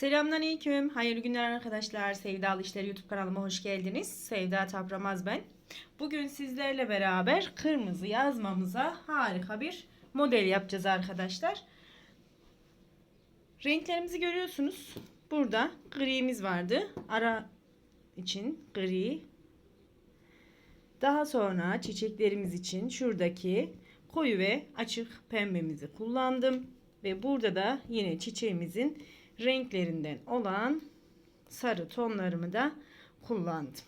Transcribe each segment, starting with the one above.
Selamünaleyküm. Hayırlı günler arkadaşlar. Sevdalı İşler YouTube kanalıma hoş geldiniz. Sevda Tapramaz ben. Bugün sizlerle beraber kırmızı yazmamıza harika bir model yapacağız arkadaşlar. Renklerimizi görüyorsunuz. Burada gri'miz vardı. Ara için gri. Daha sonra çiçeklerimiz için şuradaki koyu ve açık pembemizi kullandım. Ve burada da yine çiçeğimizin renklerinden olan sarı tonlarımı da kullandım.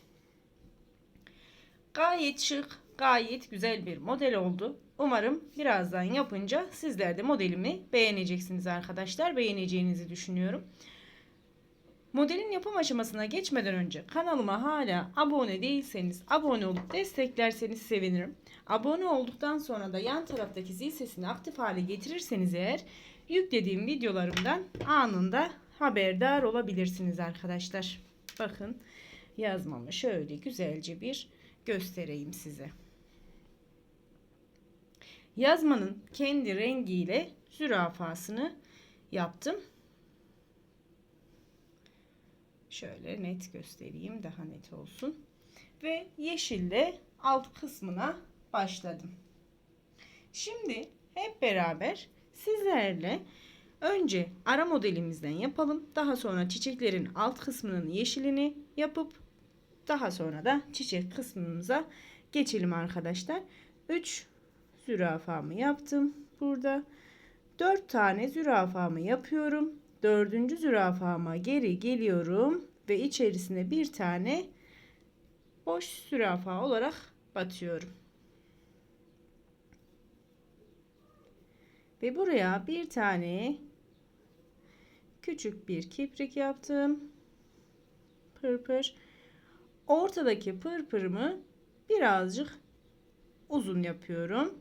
Gayet şık, gayet güzel bir model oldu. Umarım birazdan yapınca sizler de modelimi beğeneceksiniz arkadaşlar. Beğeneceğinizi düşünüyorum. Modelin yapım aşamasına geçmeden önce kanalıma hala abone değilseniz abone olup desteklerseniz sevinirim. Abone olduktan sonra da yan taraftaki zil sesini aktif hale getirirseniz eğer yüklediğim videolarımdan anında haberdar olabilirsiniz arkadaşlar. Bakın yazmamı şöyle güzelce bir göstereyim size. Yazmanın kendi rengiyle zürafasını yaptım. Şöyle net göstereyim daha net olsun. Ve yeşille alt kısmına başladım. Şimdi hep beraber sizlerle önce ara modelimizden yapalım. Daha sonra çiçeklerin alt kısmının yeşilini yapıp daha sonra da çiçek kısmımıza geçelim arkadaşlar. 3 zürafamı yaptım. Burada 4 tane zürafamı yapıyorum. Dördüncü zürafama geri geliyorum ve içerisine bir tane boş zürafa olarak batıyorum. Ve buraya bir tane küçük bir kiprik yaptım. Pırpır. Ortadaki pırpırımı birazcık uzun yapıyorum.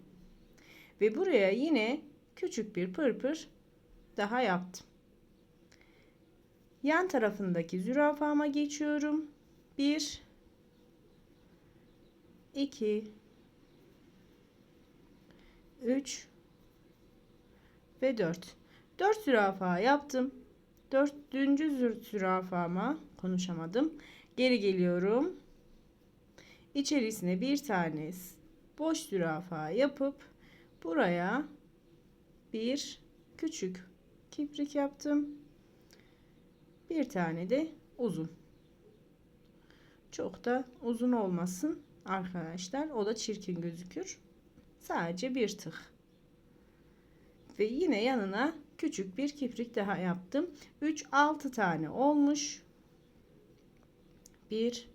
Ve buraya yine küçük bir pırpır daha yaptım. Yan tarafındaki zürafama geçiyorum. 1 2 3 ve 4. 4 zürafa yaptım. Dördüncü zürafama konuşamadım. Geri geliyorum. İçerisine bir tane boş zürafa yapıp buraya bir küçük kiprik yaptım. Bir tane de uzun. Çok da uzun olmasın arkadaşlar. O da çirkin gözükür. Sadece bir tık. Ve yine yanına küçük bir kiprik daha yaptım. 3 6 tane olmuş. 1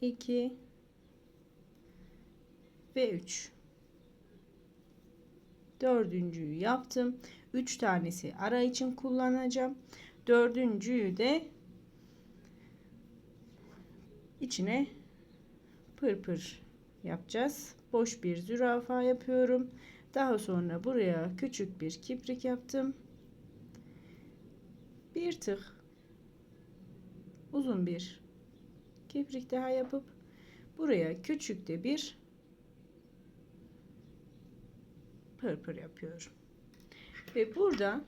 2 ve 3 dördüncüyü yaptım. 3 tanesi ara için kullanacağım. Dördüncüyü de içine pırpır yapacağız. Boş bir zürafa yapıyorum. Daha sonra buraya küçük bir kiprik yaptım. Bir tık uzun bir kiprik daha yapıp buraya küçük de bir pırpır yapıyorum. Ve burada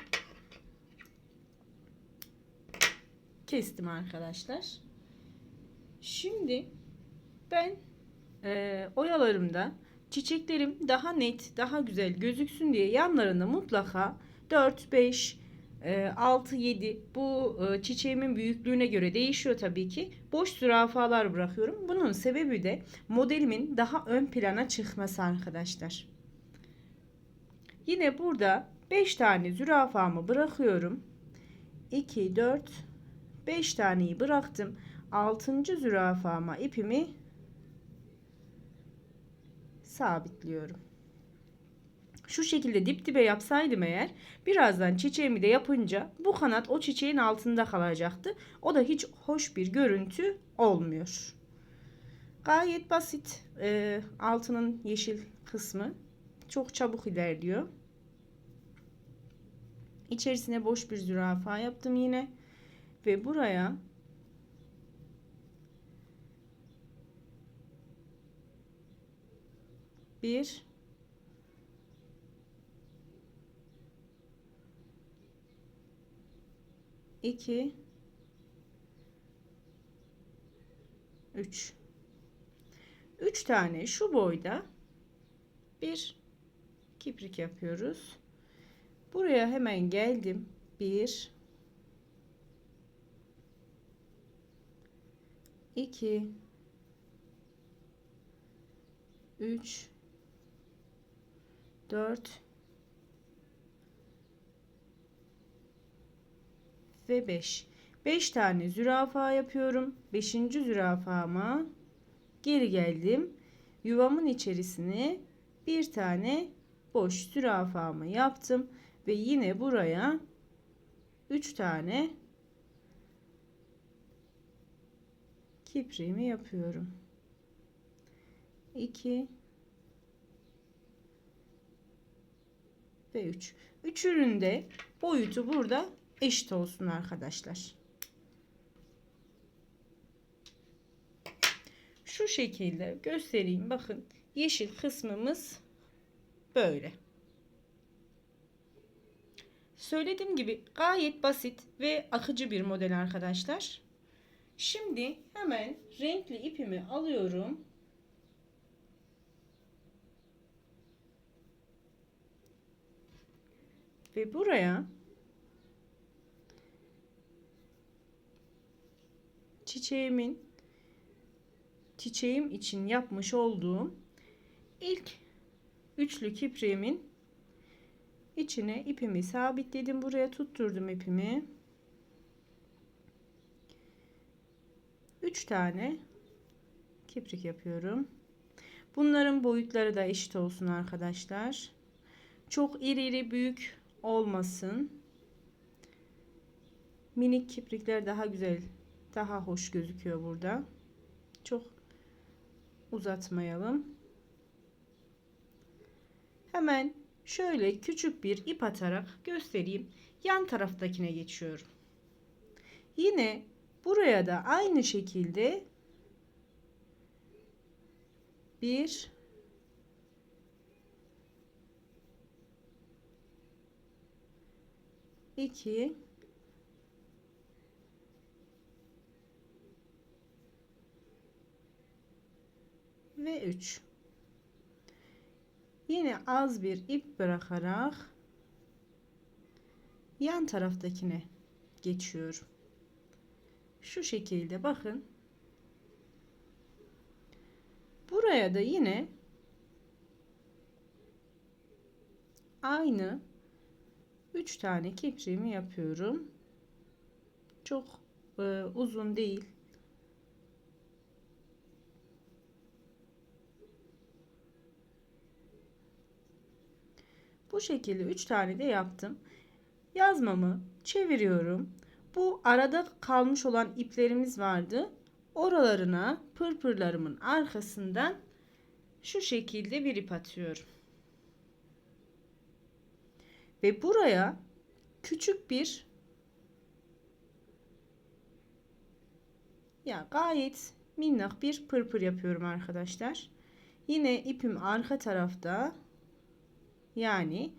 kestim arkadaşlar. Şimdi ben e, oyalarımda çiçeklerim daha net, daha güzel gözüksün diye yanlarında mutlaka 4, 5, 6, 7 bu e, çiçeğimin büyüklüğüne göre değişiyor tabii ki. Boş zürafalar bırakıyorum. Bunun sebebi de modelimin daha ön plana çıkması arkadaşlar. Yine burada 5 tane zürafamı bırakıyorum. 2, 4, 5 taneyi bıraktım. 6. zürafama ipimi sabitliyorum. Şu şekilde dip dibe yapsaydım eğer birazdan çiçeğimi de yapınca bu kanat o çiçeğin altında kalacaktı. O da hiç hoş bir görüntü olmuyor. Gayet basit e, altının yeşil kısmı çok çabuk ilerliyor. İçerisine boş bir zürafa yaptım yine ve buraya bir. 2 3 3 tane şu boyda bir kiprik yapıyoruz. Buraya hemen geldim. 1 2 3 4 ve 5 5 tane zürafa yapıyorum. 5. zürafama geri geldim. Yuvamın içerisine bir tane boş zürafamı yaptım. Ve yine buraya 3 tane kipriğimi yapıyorum. 2 ve 3 üçünün de boyutu burada eşit olsun arkadaşlar. Şu şekilde göstereyim. Bakın yeşil kısmımız böyle. Söylediğim gibi gayet basit ve akıcı bir model arkadaşlar. Şimdi hemen renkli ipimi alıyorum ve buraya çiçeğimin çiçeğim için yapmış olduğum ilk üçlü kipriğimin içine ipimi sabitledim. Buraya tutturdum ipimi. 3 tane kiprik yapıyorum. Bunların boyutları da eşit olsun arkadaşlar. Çok iri iri büyük olmasın. Minik kiprikler daha güzel daha hoş gözüküyor burada. Çok uzatmayalım. Hemen şöyle küçük bir ip atarak göstereyim. Yan taraftakine geçiyorum. Yine buraya da aynı şekilde bir iki. Ve 3 yine az bir ip bırakarak yan taraftakine geçiyorum şu şekilde bakın. Buraya da yine aynı 3 tane kipriğimi yapıyorum çok e, uzun değil Bu şekilde 3 tane de yaptım. Yazmamı çeviriyorum. Bu arada kalmış olan iplerimiz vardı. Oralarına pırpırlarımın arkasından şu şekilde bir ip atıyorum. Ve buraya küçük bir ya gayet minnak bir pırpır yapıyorum arkadaşlar. Yine ipim arka tarafta yani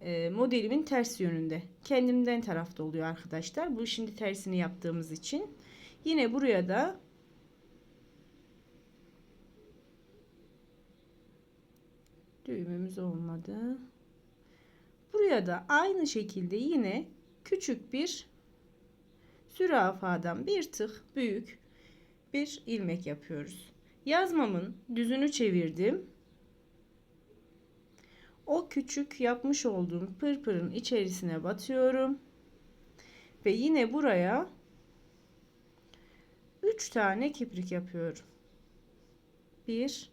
e, modelimin ters yönünde. Kendimden tarafta oluyor arkadaşlar. Bu şimdi tersini yaptığımız için. Yine buraya da düğümümüz olmadı. Buraya da aynı şekilde yine küçük bir zürafadan bir tık büyük bir ilmek yapıyoruz. Yazmamın düzünü çevirdim o küçük yapmış olduğum pırpırın içerisine batıyorum. Ve yine buraya 3 tane kiprik yapıyorum. 1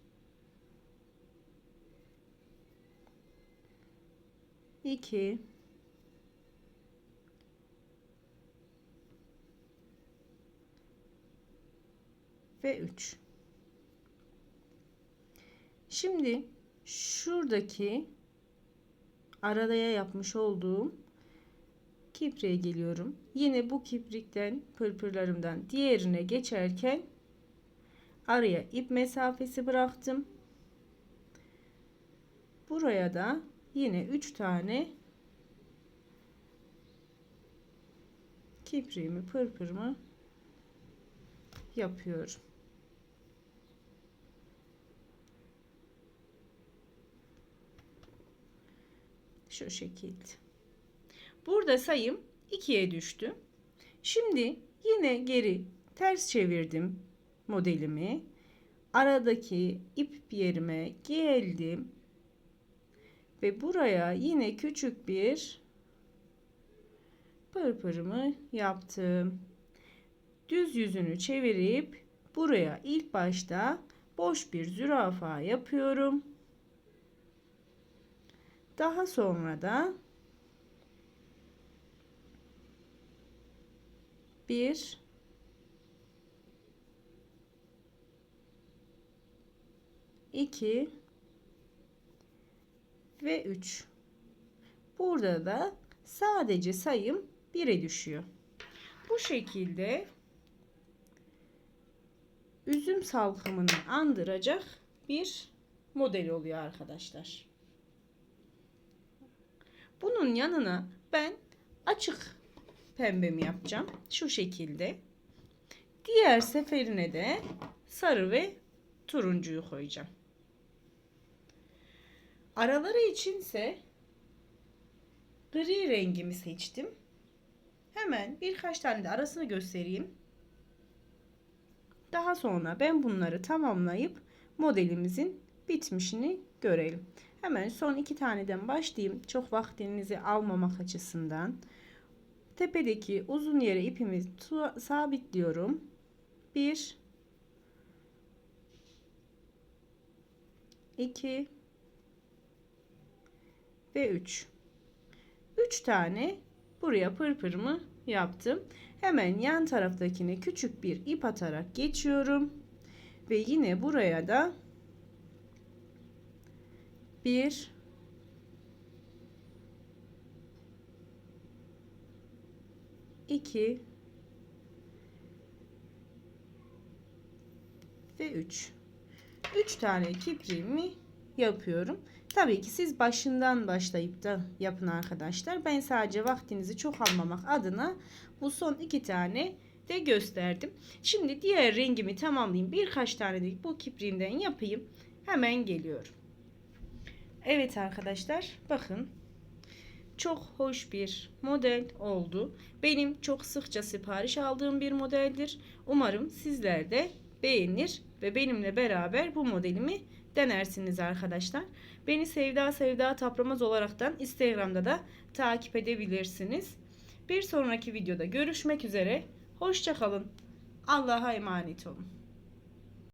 2 ve 3 Şimdi şuradaki aralaya yapmış olduğum kipriğe geliyorum. Yine bu kiprikten pırpırlarımdan diğerine geçerken araya ip mesafesi bıraktım. Buraya da yine 3 tane kipriğimi pırpırımı yapıyorum. Şu şekilde. Burada sayım 2'ye düştü. Şimdi yine geri ters çevirdim modelimi. Aradaki ip yerime geldim. Ve buraya yine küçük bir pırpırımı yaptım. Düz yüzünü çevirip buraya ilk başta boş bir zürafa yapıyorum. Daha sonra da bir iki ve üç. Burada da sadece sayım 1'e düşüyor. Bu şekilde üzüm salkımını andıracak bir model oluyor arkadaşlar. Bunun yanına ben açık pembemi yapacağım. Şu şekilde. Diğer seferine de sarı ve turuncuyu koyacağım. Araları içinse gri rengimi seçtim. Hemen birkaç tane de arasını göstereyim. Daha sonra ben bunları tamamlayıp modelimizin bitmişini görelim. Hemen son iki taneden başlayayım. Çok vaktinizi almamak açısından. Tepedeki uzun yere ipimi sabitliyorum. 1 2 ve 3 3 tane buraya pırpırımı yaptım. Hemen yan taraftakine küçük bir ip atarak geçiyorum. Ve yine buraya da 1 2 ve 3 3 tane kipriğimi yapıyorum. Tabii ki siz başından başlayıp da yapın arkadaşlar. Ben sadece vaktinizi çok almamak adına bu son iki tane de gösterdim. Şimdi diğer rengimi tamamlayayım. Birkaç tane de bu kipriğimden yapayım. Hemen geliyorum. Evet arkadaşlar bakın çok hoş bir model oldu. Benim çok sıkça sipariş aldığım bir modeldir. Umarım sizler de beğenir ve benimle beraber bu modelimi denersiniz arkadaşlar. Beni Sevda Sevda Tapramaz olaraktan Instagram'da da takip edebilirsiniz. Bir sonraki videoda görüşmek üzere. Hoşçakalın. Allah'a emanet olun.